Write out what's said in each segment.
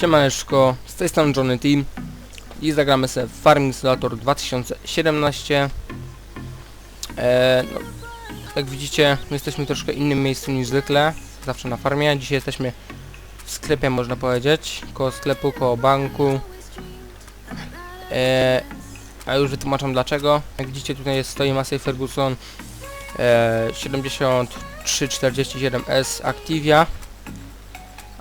Siemaneczko, z tej strony Johnny Team i zagramy sobie Farming Simulator 2017 eee, no, Jak widzicie, my jesteśmy w troszkę innym miejscu niż zwykle, zawsze na farmie. Dzisiaj jesteśmy w sklepie można powiedzieć, koło sklepu, koło banku. Eee, A już wytłumaczam dlaczego. Jak widzicie tutaj jest, stoi Massey Ferguson eee, 7347S Activia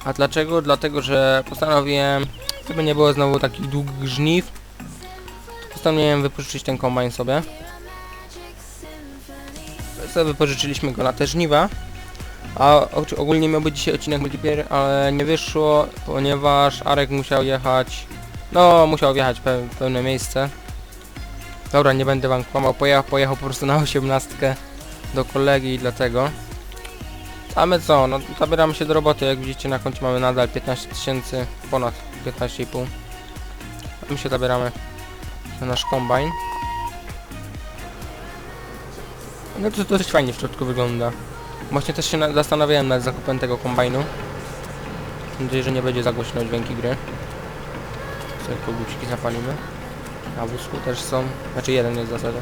a dlaczego? Dlatego, że postanowiłem, żeby nie było znowu takich długich żniw, postanowiłem wypożyczyć ten kombajn sobie. Sobie wypożyczyliśmy go na te żniwa. A ogólnie miał być dzisiaj odcinek multiplayer, ale nie wyszło, ponieważ Arek musiał jechać, no musiał wjechać pe pełne miejsce. Dobra, nie będę wam kłamał, pojechał, pojechał po prostu na osiemnastkę do kolegi i dlatego. A my co, no zabieramy się do roboty, jak widzicie na koncie mamy nadal 15 tysięcy, ponad 15,5. A my się zabieramy na nasz kombajn. No to dosyć fajnie w środku wygląda. Właśnie też się na, zastanawiałem nad zakupem tego kombajnu. Mam nadzieję, że nie będzie za głośno dźwięki gry. Sobie koguciki zapalimy. Na wózku też są, znaczy jeden jest w zasadzie.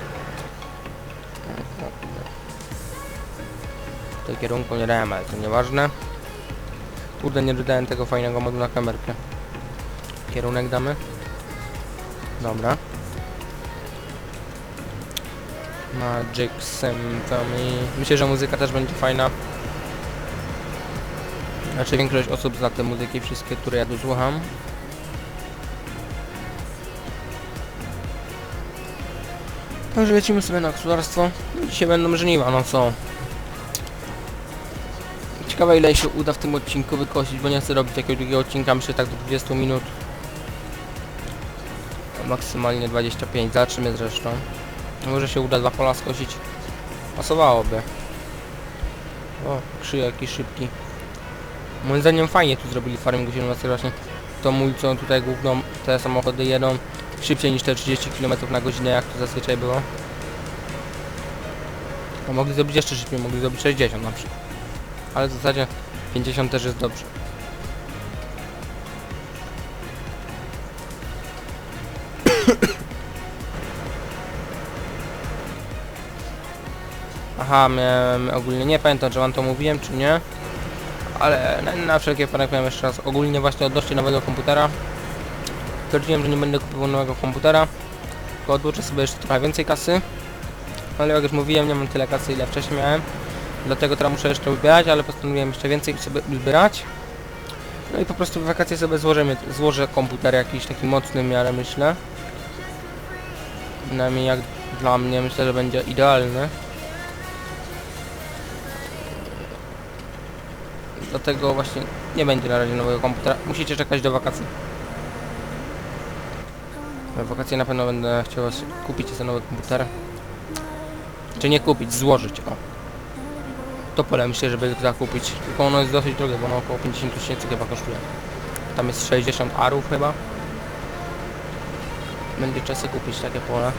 Tej kierunku nie dałem, ale to nieważne. Kurde, nie dodałem tego fajnego modu na kamerkę. Kierunek damy. Dobra. Magic Symphony. Myślę, że muzyka też będzie fajna. Znaczy większość osób zna te muzyki, wszystkie, które ja tu słucham. Także lecimy sobie na gospodarstwo. Dzisiaj będą żniwa, no co? Ciekawe ile się uda w tym odcinku wykosić, bo nie chcę robić takiego długiego odcinka, myślę tak do 20 minut. Maksymalnie 25, zobaczymy zresztą. Może się uda dwa pola skosić. Pasowałoby. O, krzyj jakiś szybki. Moim zdaniem fajnie tu zrobili farmingu 17 właśnie. Mój co tutaj główną te samochody jedą szybciej niż te 30 km na godzinę jak to zazwyczaj było. No mogli zrobić jeszcze szybciej, mogli zrobić 60 na przykład ale w zasadzie 50 też jest dobrze. Aha, miałem ogólnie, nie pamiętam czy wam to mówiłem czy nie, ale na, na wszelkie wypadek miałem jeszcze raz ogólnie właśnie odnośnie nowego komputera. Stwierdziłem, że nie będę kupował nowego komputera, tylko odłożę sobie jeszcze trochę więcej kasy, ale jak już mówiłem, nie mam tyle kasy ile wcześniej miałem. Dlatego teraz muszę jeszcze ubierać, ale postanowiłem jeszcze więcej sobie zbierać. No i po prostu w wakacje sobie złożymy, złożę komputer jakiś taki mocny w miarę myślę. Przynajmniej jak dla mnie myślę, że będzie idealny. Dlatego właśnie nie będzie na razie nowego komputera. Musicie czekać do wakacji. W wakacje na pewno będę chciał kupić sobie nowy komputer. Czy nie kupić, złożyć, o to pole myślę, żeby zakupić. Tylko ono jest dosyć drogie, bo ono około 50 tysięcy chyba kosztuje. Tam jest 60 arów chyba. Będzie czasy kupić takie pole.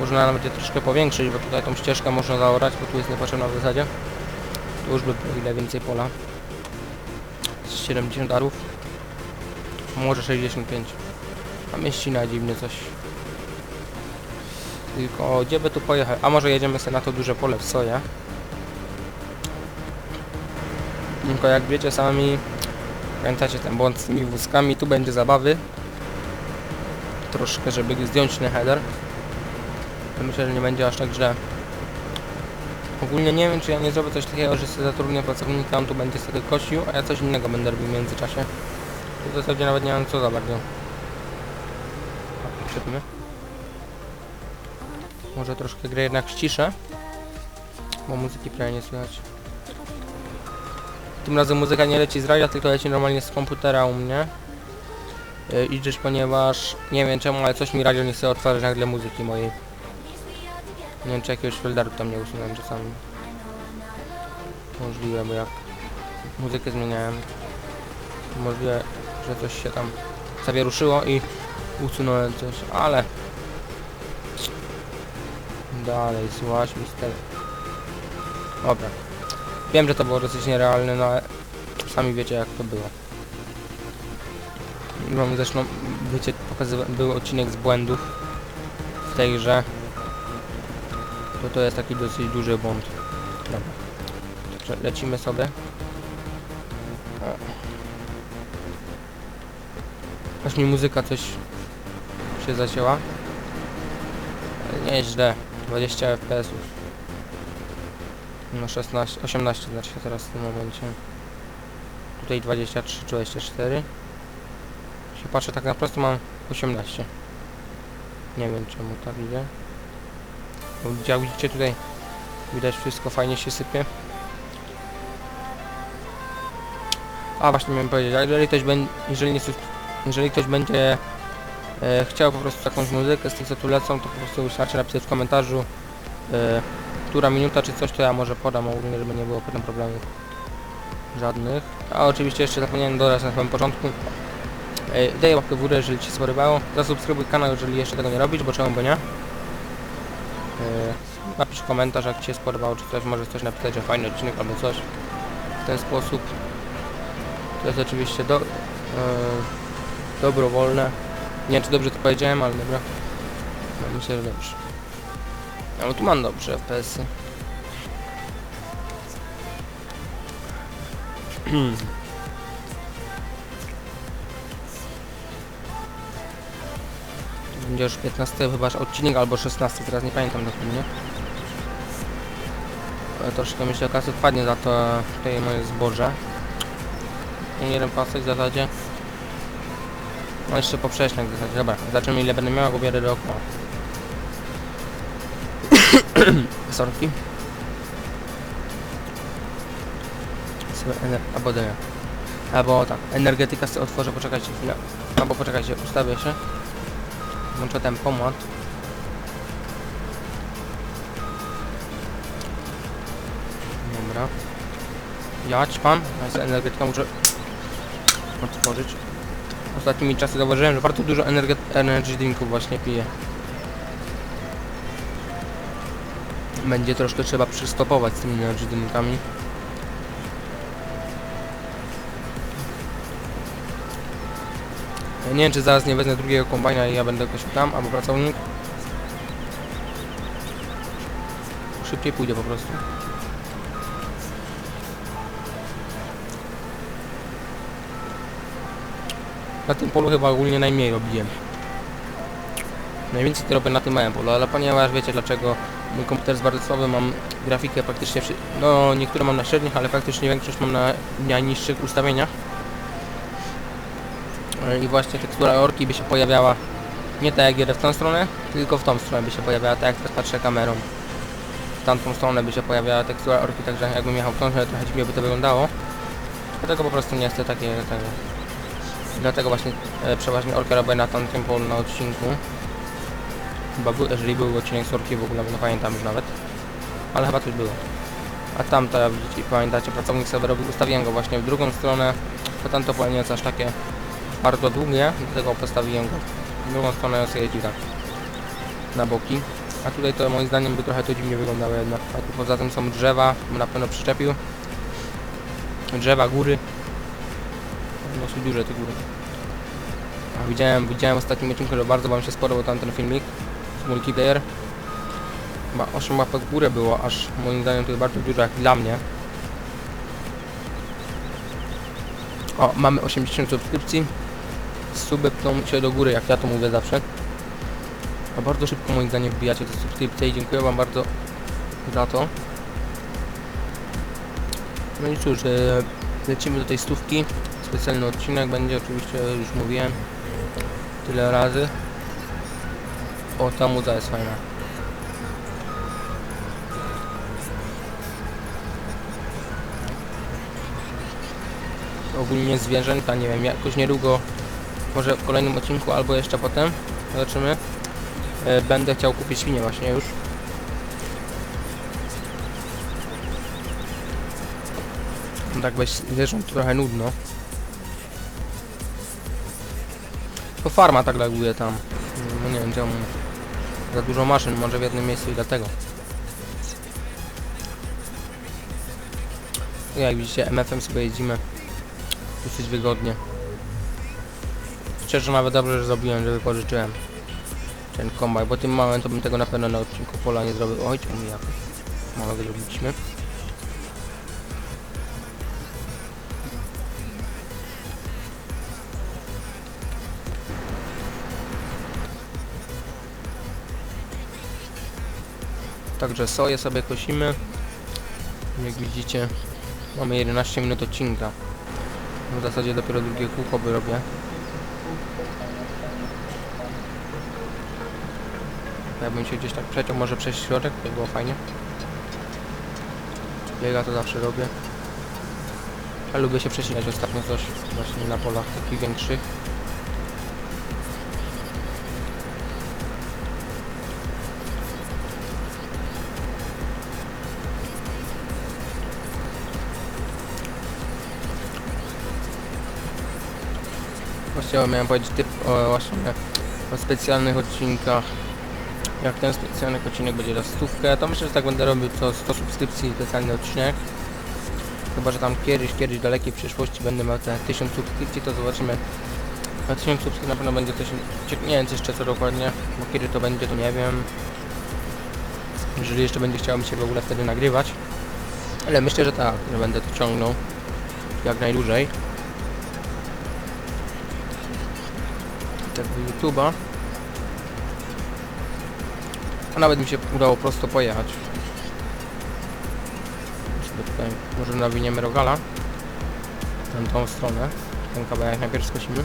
Można nawet je troszkę powiększyć, bo tutaj tą ścieżkę można zaorać, bo tu jest niepotrzebna w zasadzie. Tu już by było ile więcej pola. Z 70 arów. Może 65. A mieścina dziwnie coś. Tylko gdzie by tu pojechać? A może jedziemy sobie na to duże pole w soję. Tylko jak wiecie sami, pamiętacie ten błąd z tymi wózkami, tu będzie zabawy. Troszkę, żeby zdjąć ten header. Myślę, że nie będzie aż tak źle. Ogólnie nie wiem, czy ja nie zrobię coś takiego, że sobie zatrudnię pracownika, on tu będzie sobie kosił, a ja coś innego będę robił w międzyczasie. Tu w zasadzie nawet nie mam co za bardzo. Przydmy. Może troszkę grę jednak ściszę, bo muzyki prawie nie słychać. Tym razem muzyka nie leci z radia, tylko leci normalnie z komputera u mnie. Yy, ponieważ, nie wiem czemu, ale coś mi radio nie chce otworzyć nagle muzyki mojej. Nie wiem czy jakiegoś folderu tam nie usunąłem czasami. Możliwe, bo jak muzykę zmieniałem, to możliwe, że coś się tam zawieruszyło i usunąłem coś, ale dalej, słuchać mister. Dobra. Wiem, że to było dosyć nierealne, no ale sami wiecie jak to było. wam zresztą wiecie, był odcinek z błędów w tej grze. To to jest taki dosyć duży błąd. Dobra. Lecimy sobie. Aż mi muzyka coś się zacięła. Nieźle. 20 FPS-ów. No 16, 18 znaczy się teraz w tym momencie. Tutaj 23, 24. Się patrzę, tak na prosto mam 18. Nie wiem czemu tak idzie. Jak widzicie tutaj widać wszystko fajnie się sypie. A właśnie miałem powiedzieć, jeżeli ktoś będzie, jeżeli nie, jeżeli ktoś będzie e, chciał po prostu jakąś muzykę z tych co tu lecą, to po prostu wystarczy napisać w komentarzu e, która minuta czy coś, to ja może podam ogólnie, żeby nie było potem problemów żadnych. A oczywiście jeszcze zapomniałem dodać na samym początku. E, daj łapkę w górę, jeżeli Ci się spodobało. Zasubskrybuj kanał, jeżeli jeszcze tego nie robisz, bo czemu by nie. E, napisz komentarz, jak Ci się spodobało, czy coś, możesz coś napisać, że fajny odcinek albo coś. W ten sposób. To jest oczywiście do, e, dobrowolne. Nie wiem, czy dobrze to powiedziałem, ale dobra. No, myślę, że dobrze. No, tu mam dobrze FPS-y. Będzie już 15 chyba odcinek albo 16, teraz nie pamiętam dokładnie. Ale troszkę myślę, kasy wpadnie za to tutaj moje zboże. Jeden pasek w zasadzie. No jeszcze poprzecznik w zasadzie. Dobra, zobaczymy ile będę miał, go biorę dookoła. Sorki. Albo nie. Albo tak, energetyka sobie otworzę, poczekajcie chwilę. Albo poczekajcie, ustawię się. Włączę ten pomłot. Dobra. Jać pan, ja sobie energetyka muszę otworzyć. Ostatnimi czasy zauważyłem, że bardzo dużo energy drinków właśnie piję. Będzie troszkę trzeba przystopować z tymi. Ja nie wiem, czy zaraz nie wezmę drugiego kombajna i ja będę jakoś tam, albo pracownik. Szybciej pójdzie po prostu. Na tym polu chyba ogólnie najmniej robiłem. Najwięcej to na tym małym polu, ale ponieważ wiecie dlaczego mój komputer jest bardzo słaby, mam grafikę praktycznie, no niektóre mam na średnich, ale faktycznie większość mam na najniższych ustawieniach. E, I właśnie tekstura orki by się pojawiała nie tak jak jedę w tą stronę, tylko w tą stronę by się pojawiała, tak jak teraz patrzę kamerą. W tamtą stronę by się pojawiała tekstura orki, także jakbym jechał w tą stronę, trochę dziwnie by to wyglądało. Dlatego po prostu nie chcę takie tego. Dlatego właśnie e, przeważnie orkę robię na tamtym polu na odcinku. Chyba był, jeżeli był odcinek z orki w ogóle, nie pamiętam już nawet. Ale chyba coś było. A tamta, widzicie, pamiętacie, pracownik robił, ustawiłem go właśnie w drugą stronę, to tamto pole nie jest aż takie bardzo długie, dlatego postawiłem go w drugą stronę on sobie jeździ tak na boki. A tutaj to moim zdaniem by trochę to dziwnie wyglądało jednak. A tu poza tym są drzewa, na pewno przyczepił. Drzewa, góry. Dosyć duże te góry. A widziałem, widziałem ostatnim odcinku, że bardzo wam się spodobał tamten filmik multiplayer. Chyba 8 łapek w górę było, aż moim zdaniem to jest bardzo dużo jak dla mnie. O, mamy 80 subskrypcji. Suby pną się do góry, jak ja to mówię zawsze. A bardzo szybko moim zdaniem wbijacie te subskrypcje i dziękuję wam bardzo za to. No i cóż, e, lecimy do tej stówki. Specjalny odcinek będzie, oczywiście już mówiłem tyle razy. O, ta muza jest fajna. Ogólnie zwierzęta, nie wiem, jakoś niedługo, może w kolejnym odcinku albo jeszcze potem, zobaczymy. E, będę chciał kupić świnie właśnie już. Tak bez zwierząt trochę nudno. To farma tak laguje tam. No nie wiem czemu. Za dużo maszyn może w jednym miejscu i dlatego. Jak widzicie MF-em sobie jeździmy dosyć wygodnie. Szczerze nawet dobrze, że zrobiłem, że wypożyczyłem ten kombaj, bo tym to bym tego na pewno na odcinku pola nie zrobił. Oj, czemu ja małego zrobiliśmy. Także soję sobie kosimy. Jak widzicie, mamy 11 minut odcinka. W zasadzie dopiero drugie kółko by robię. Jakbym się gdzieś tak przeciął, może przejść środek, to by było fajnie. Biega to zawsze robię. Ja lubię się przecinać ostatnio coś właśnie na polach takich większych. Właściwie miałem powiedzieć typ o, właśnie o specjalnych odcinkach. Jak ten specjalny odcinek będzie na stówkę, to myślę, że tak będę robił co 100 subskrypcji specjalny odcinek. Chyba, że tam kiedyś, kiedyś w dalekiej przyszłości będę miał te 1000 subskrypcji, to zobaczymy. Na 1000 subskrypcji na pewno będzie 1000, cie- nie wiem jeszcze co dokładnie, bo kiedy to będzie, to nie wiem. Jeżeli jeszcze będzie chciało mi się w ogóle wtedy nagrywać. Ale myślę, że tak, że będę to ciągnął jak najdłużej. Tego YouTube'a. A nawet mi się udało prosto pojechać. Tutaj może nawiniemy rogala. W tą stronę. Ten kawałek najpierw skosimy.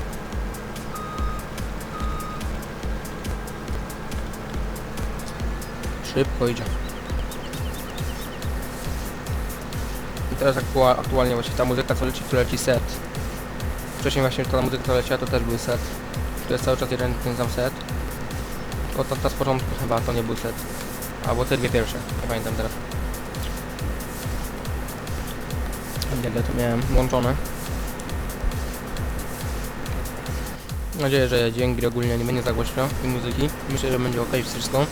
Szybko idzie. I teraz aktua- aktualnie właśnie ta muzyka co leci, tu leci set. Wcześniej właśnie ta muzyka co leciała to też był set. To jest cały czas jeden ten sam set. Tylko ta, ta z początku chyba to nie był set. Albo te dwie pierwsze, nie pamiętam teraz. Ile to miałem włączone. Mam nadzieję, że dźwięki ogólnie nie będzie za głośno i muzyki. Myślę, że będzie ok wszystko.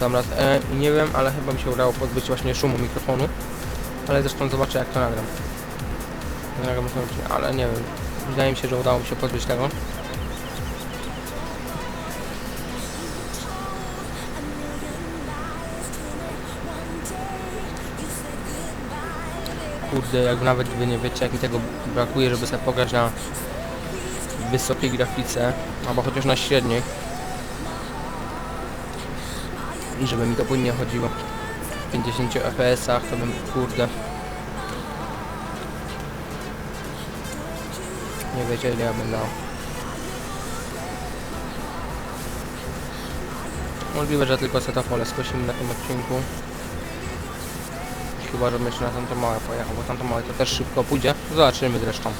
Sam raz, e, i nie wiem, ale chyba mi się udało pozbyć właśnie szumu mikrofonu. Ale zresztą zobaczę jak to nagram. Nagram ale nie wiem. Wydaje mi się, że udało mi się pozbyć tego. Kurde, jak nawet wy nie wiecie, jak mi tego brakuje, żeby sobie pograć na wysokiej grafice, albo chociaż na średniej. I żeby mi to płynnie chodziło. W 50 fps-ach to bym, kurde. Nie wiecie, ile ja bym dał. Możliwe, że tylko setafole skosimy na tym odcinku. Chyba, żebym jeszcze na tamto małe pojechał, bo tamto małe to też szybko pójdzie. Zobaczymy zresztą.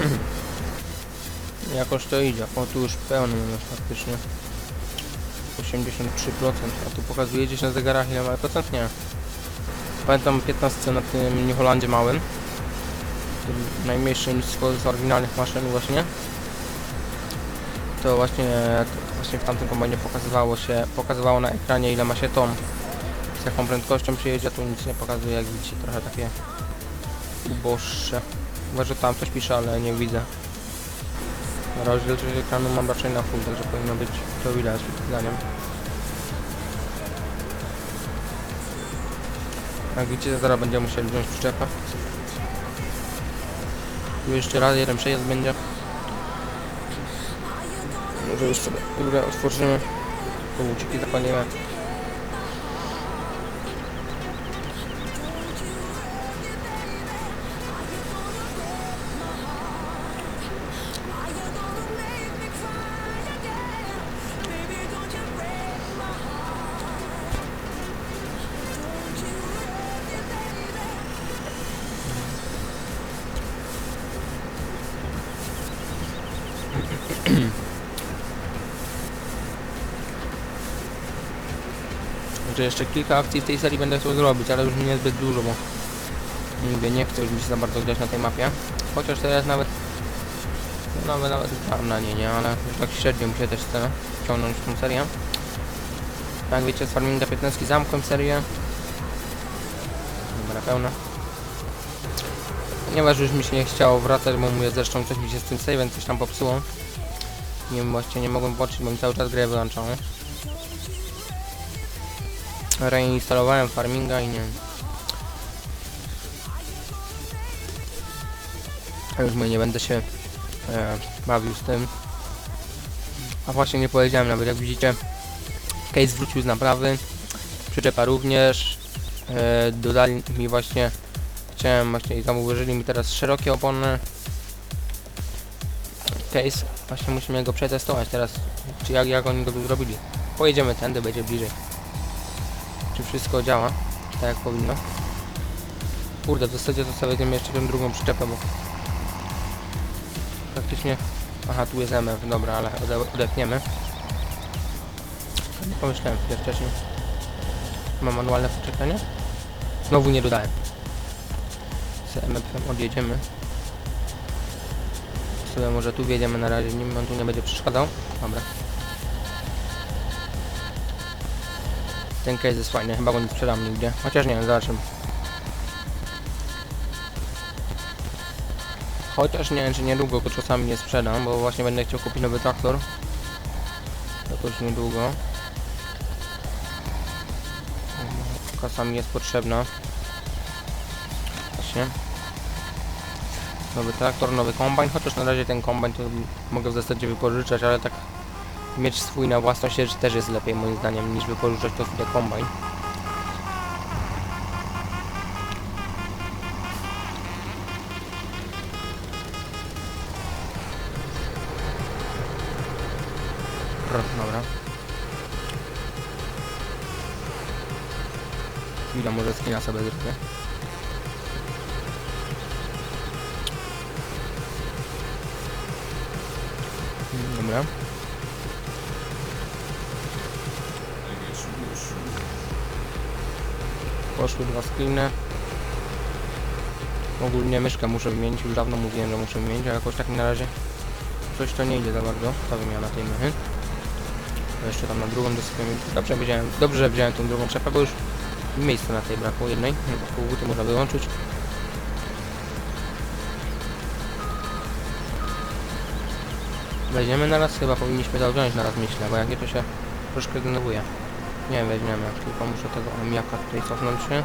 Jakoś to idzie. O, tu już pełny mamy faktycznie. 83%, a tu pokazuje gdzieś na zegarach ile mamy procent? Nie. Pamiętam 15 na tym New Holandzie małym. Tym najmniejszym z, oryginalnych maszyn właśnie. To właśnie, to właśnie w tamtym kombajnie pokazywało się, pokazywało na ekranie ile ma się ton. Z jaką prędkością przyjedzie, a tu nic nie pokazuje, jak widzicie, trochę takie uboższe. Chyba, że tam coś pisze, ale nie widzę. Rozdzielczość ekranu mam raczej na full, także powinno być to widać przed zdaniem. Jak widzicie, zaraz będziemy musieli wziąć przyczepę. Tu jeszcze raz jeden przejazd będzie. Może jeszcze rurę otworzymy. Tu łuciki zapalimy. Także jeszcze kilka akcji w tej serii będę chciał zrobić, ale już niezbyt dużo, bo mówię, nie chcę już mi się za bardzo grać na tej mapie. Chociaż teraz nawet No, nawet, nawet gram na nie, nie, ale tak średnio mi się też chce ciągnąć tą serię. Jak wiecie, z Farminga 15 zamkłem serię. Dobra, pełna. Ponieważ już mi się nie chciało wracać, bo mówię, zresztą coś mi się z tym save'em coś tam popsuło. Nie wiem, właściwie nie mogłem włączyć, bo mi cały czas grę wyłączało. Reinstalowałem Farminga i nie już mówię, nie będę się e, bawił z tym. A właśnie nie powiedziałem nawet, jak widzicie, case wrócił z naprawy, przyczepa również, e, dodali mi właśnie, chciałem właśnie i tam ułożyli mi teraz szerokie opony. Case, właśnie musimy go przetestować teraz, czy jak, jak oni go zrobili. Pojedziemy tędy, będzie bliżej. Czy wszystko działa, tak jak powinno. Kurde, w zasadzie to sobie weźmiemy jeszcze tę drugą przyczepę, bo praktycznie... Aha, tu jest MF, dobra, ale ode odepniemy. Nie pomyślałem chwilę wcześniej. Mam manualne podczepianie? Znowu nie dodałem. Z MF-em odjedziemy. Sobie może tu wjedziemy na razie, nim on tu nie będzie przeszkadzał. Dobra. Ten case jest fajny, chyba go nie sprzedam nigdzie. Chociaż nie wiem, zobaczymy. Chociaż nie wiem, czy niedługo go czasami nie sprzedam, bo właśnie będę chciał kupić nowy traktor. Jakoś niedługo. Kasa mi jest potrzebna. Właśnie. Nowy traktor, nowy kombajn, chociaż na razie ten kombajn to mogę w zasadzie wypożyczać, ale tak mieć swój na własność też- też jest lepiej moim zdaniem niż wypożyczać to sobie kombajn. Dobra. Chwila, może skina sobie zrobię. Dobra. Poszły dwa screeny. Ogólnie myszkę muszę wymienić, już dawno mówiłem, że muszę wymienić, a jakoś tak na razie coś to nie idzie za bardzo, ta wymiana tej mychy. Jeszcze tam na drugą mi... Dobrze wziąłem, dobrze, wziąłem tą drugą przepę, bo już miejsca na tej brakło jednej. Półguty można wyłączyć. Weźmiemy na raz, chyba powinniśmy to wziąć na raz myślę, bo jak nie to się troszkę denerwuje. Nie weźmiemy, tylko muszę tego omiaka tutaj cofnąć się.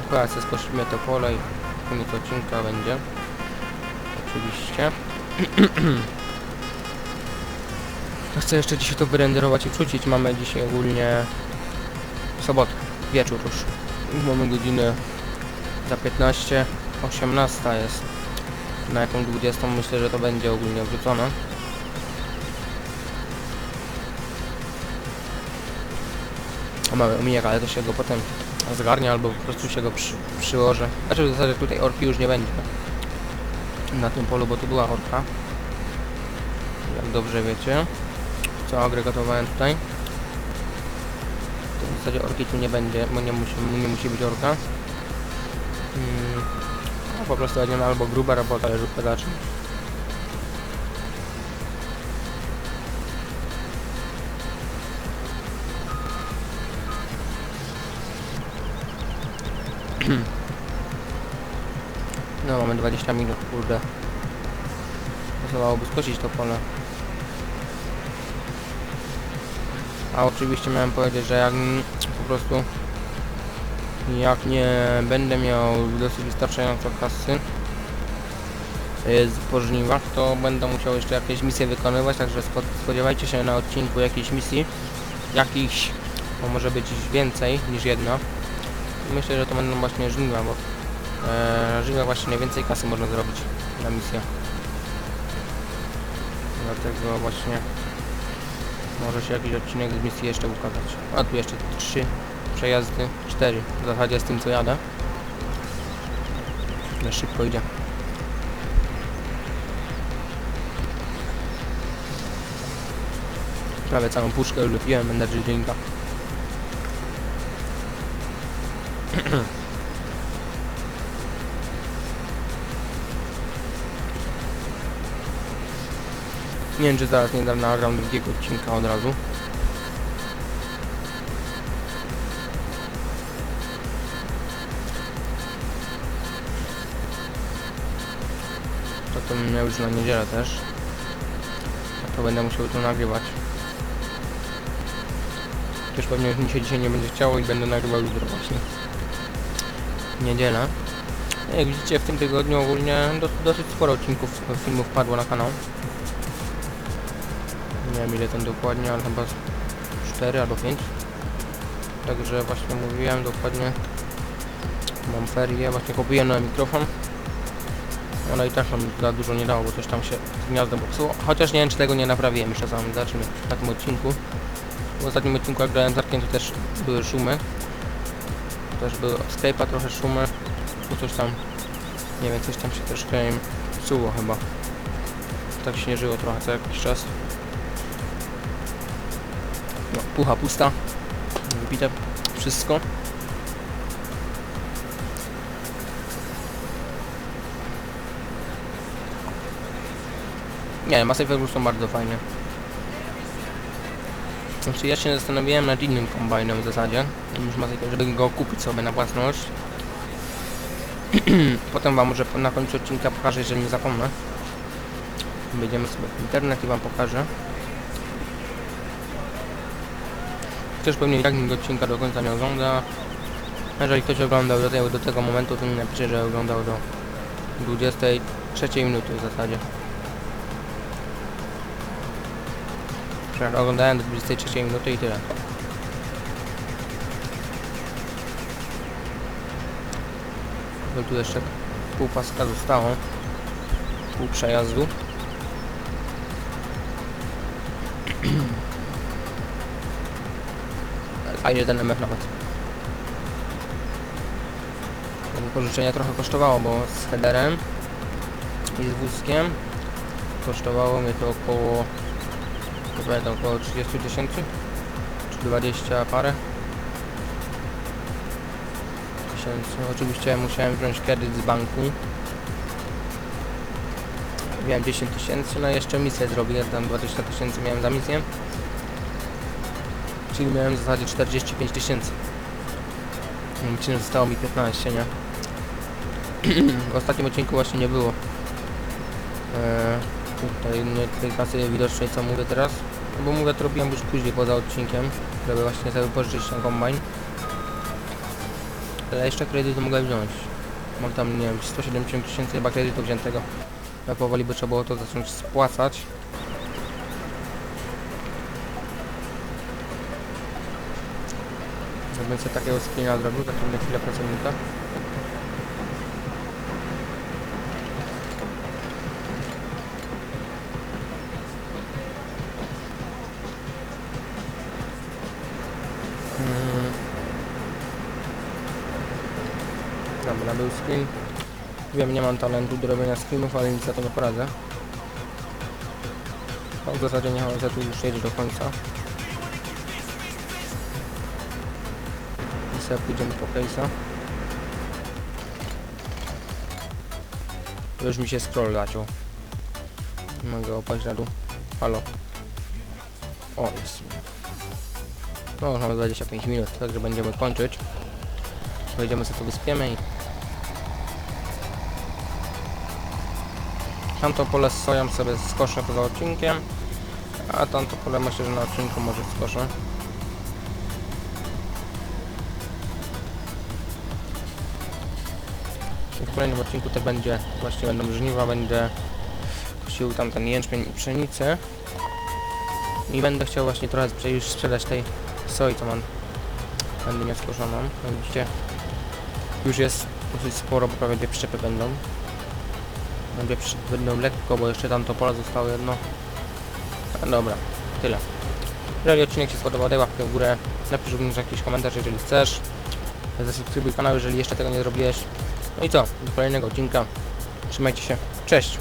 Akurat sobie skoczymy to pole i koniec odcinka będzie. Oczywiście. Chcę jeszcze dzisiaj to wyrenderować i wrzucić. Mamy dzisiaj ogólnie sobotę, wieczór już. Mamy godzinę za 15, 18 jest. Na jaką 20 myślę, że to będzie ogólnie wrzucone. Mamy omijak, ale to się go potem zgarnia albo po prostu się go przy, przyłoży. Znaczy w zasadzie tutaj orki już nie będzie na tym polu, bo tu była orka. Jak dobrze wiecie. Co agregatowałem tutaj. To w zasadzie orki tu nie będzie, bo nie musi, nie musi być orka. Hmm. No, po prostu będziemy albo grubar, albo talerzówkę zacząć. 20 minut, kurde. Pasowałoby skosić to pole. A oczywiście miałem powiedzieć, że jak po prostu jak nie będę miał dosyć wystarczająco kasy z po żniwach, to będę musiał jeszcze jakieś misje wykonywać, także spo- spodziewajcie się na odcinku jakiejś misji. Jakichś, bo może być więcej niż jedna. Myślę, że to będą właśnie żniwa, bo e, na właśnie najwięcej kasy można zrobić na misję. Dlatego właśnie może się jakiś odcinek z misji jeszcze ukazać. A tu jeszcze trzy przejazdy, cztery w zasadzie z tym co jadę. Ale szybko idzie. Prawie całą puszkę już wypiłem energy drinka. Nie wiem, czy zaraz nie dam nagram drugiego odcinka od razu. To to miał już na niedzielę też. A to będę musiał to nagrywać. Też pewnie mi się dzisiaj nie będzie chciało i będę nagrywał jutro właśnie. Niedziela. Jak widzicie w tym tygodniu ogólnie do, dosyć sporo odcinków filmów padło na kanał. Nie wiem ile ten dokładnie, ale chyba 4 albo 5. Także właśnie mówiłem dokładnie. Mam ferie, właśnie kupiłem nowy mikrofon. Ale i tak nam za dużo nie dało, bo coś tam się gniazdem popsuło. Chociaż nie wiem czy tego nie naprawiłem jeszcze sam zacznę na tym odcinku. W ostatnim odcinku jak grałem z Arkiem to też były szumy. Też były Skype'a trochę szumy. Bo coś tam, nie wiem, coś tam się troszkę im psuło chyba. Tak śnieżyło trochę co jakiś czas. Pucha pusta. Wypite wszystko. Nie, Massey Ferguson są bardzo fajne. Znaczy ja się zastanawiałem nad innym kombajnem w zasadzie, żeby go kupić sobie na własność. Potem wam może na końcu odcinka pokażę, jeżeli nie zapomnę. Wejdziemy sobie w internet i wam pokażę. Chociaż pewnie i tak nikt odcinka do końca nie ogląda. Jeżeli ktoś oglądał do tego, do tego momentu, to mi napisze, że oglądał do 23 minuty w zasadzie. Oglądałem do 23 minuty i tyle. Bo tu jeszcze pół paska zostało. Pół przejazdu. Fajnie ten MF nawet. To Wypożyczenie trochę kosztowało, bo z headerem i z wózkiem kosztowało mnie to około nie pamiętam, około 30 tysięcy czy 20 parę tysięcy. Oczywiście musiałem wziąć kredyt z banku. Miałem 10 tysięcy, no jeszcze misję zrobiłem, tam 20 tysięcy miałem za misję. Czyli miałem w zasadzie 45 tysięcy. Czyli zostało mi 15, nie? w ostatnim odcinku właśnie nie było. Eee, tutaj nie, tej kasy widocznej co mówię teraz. No bo mówię to robiłem już później poza odcinkiem, żeby właśnie sobie pożyczyć ten kombajn. Ale jeszcze kredyt mogę wziąć. Mam tam, nie wiem, 170 tysięcy chyba kredytu wziętego. Ja powoli by trzeba było to zacząć spłacać. Żebym sobie takiego screena zrobił, za chwilę, pracownika. Mm. Dobra, był screen. Wiem, nie mam talentu do robienia screenów, ale nic za to nie poradzę. No, w zasadzie nie chodzę, tu już jedzie do końca. Sobie pójdziemy po case'a. Już mi się scroll zaciął. Mogę opaść na dół. Halo. O, jest. No, mamy 25 minut, także będziemy kończyć. Wejdziemy sobie wyspiemy i... Tamto pole z soją sobie skoszę poza odcinkiem, a tamto pole myślę, że na odcinku może skoszę. Kolejnym odcinku to będzie, właśnie będą żniwa, będę sił tam ten jęczmień i pszenicę. I będę chciał właśnie trochę już sprzedać tej soi, co mam. Będę miał skoszoną. Jak Widzicie, już jest dosyć sporo, bo prawie dwie przyczepy będą. Dwie będą lekko, bo jeszcze tam to pole zostało jedno. A, dobra, tyle. Jeżeli odcinek się spodobał, daj łapkę w górę. Napisz również jakiś komentarz, jeżeli chcesz. Zasubskrybuj kanał, jeżeli jeszcze tego nie zrobiłeś. No i co? Do kolejnego odcinka. Trzymajcie się. Cześć!